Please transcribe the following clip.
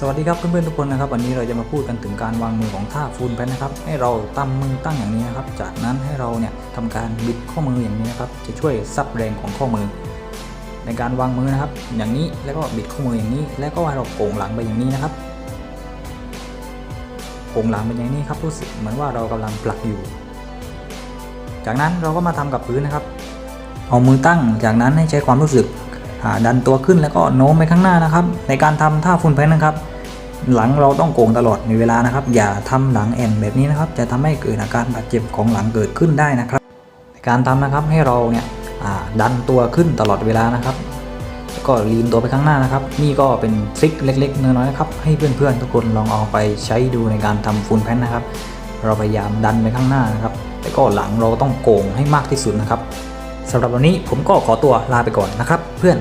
สวัสดีครับเพื่อนๆทุกคนนะครับวันนี้เราจะมาพูดกันถึงการวางมือของท่าฟูลแพนนะครับ ให้เราตั้งมือตั้งอย่างนี้นะครับ จากนั้นให้เราเนี่ยทำการบิดข้อมืออย่างนี้นะครับ จะช่วยซับแรงของข้อมือ ในการวางมือนะครับ อย่างนี้แล้วก็บิดข้อมืออย่างนี้ แล้วก็ให้เราโก่งหลังไปอย่างนี้นะครับโก่งหลังไปอย่างนี้ครับรู้สึกเหมือนว่าเรากำลังผลักอยู่ จากนั้นเราก็มาทำกับพื้นนะครับ เอามือตั้งจากนั้นให้ใช้ความรู้สึก ดันตัวขึ้นแล้วก็โน้มไปข้างหน้านะครับ ในการทำท่าฟุนแพนนะครับ หลังเราต้องโก่งตลอดในเวลานะครับ อย่าทำหลังแอนแบบนี้นะครับ จะทำให้เกิดอาการบาดเจ็บของหลังเกิดขึ้นได้นะครับ ในการทำนะครับให้เราเนี่ยดันตัวขึ้นตลอดเวลานะครับแล้วก็ลีนตัวไปข้างหน้านะครับ นี่ก็เป็นทริคเล็กๆน้อยๆนะครับ ให้เพื่อนๆทุกคนลองเอาไปใช้ดูในการทำฟูลแพนนะครับ เราพยายามดันไปข้างหน้านะครับแล้วก็หลังเราต้องโก่งให้มากที่สุดนะครับสำหรับวันนี้ผมก็ขอตัวลาไปก่อนนะครับ เพื่อน